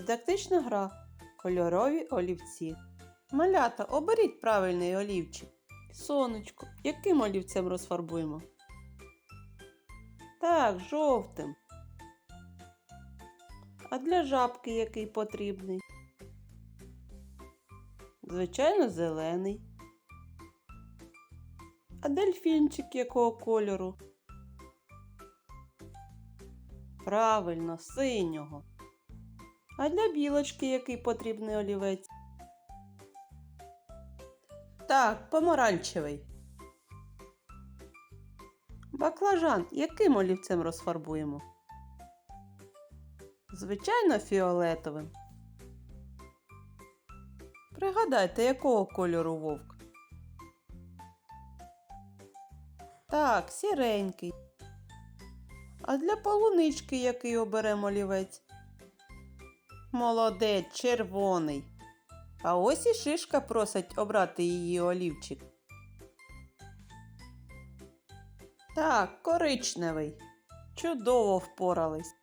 Дидактична гра. Кольорові олівці. Малята, оберіть правильний олівчик. Сонечко, яким олівцем розфарбуємо? Так, жовтим. А для жабки який потрібний? Звичайно, зелений. А дельфінчик якого кольору? Правильно, синього. А для білочки який потрібний олівець? Так, помаранчевий. Баклажан яким олівцем розфарбуємо? Звичайно, фіолетовим. Пригадайте, якого кольору вовк? Так, сіренький. А для полунички який оберемо олівець? Молодець, червоний. А ось і шишка просить обрати її олівчик. Так, коричневий. Чудово впорались.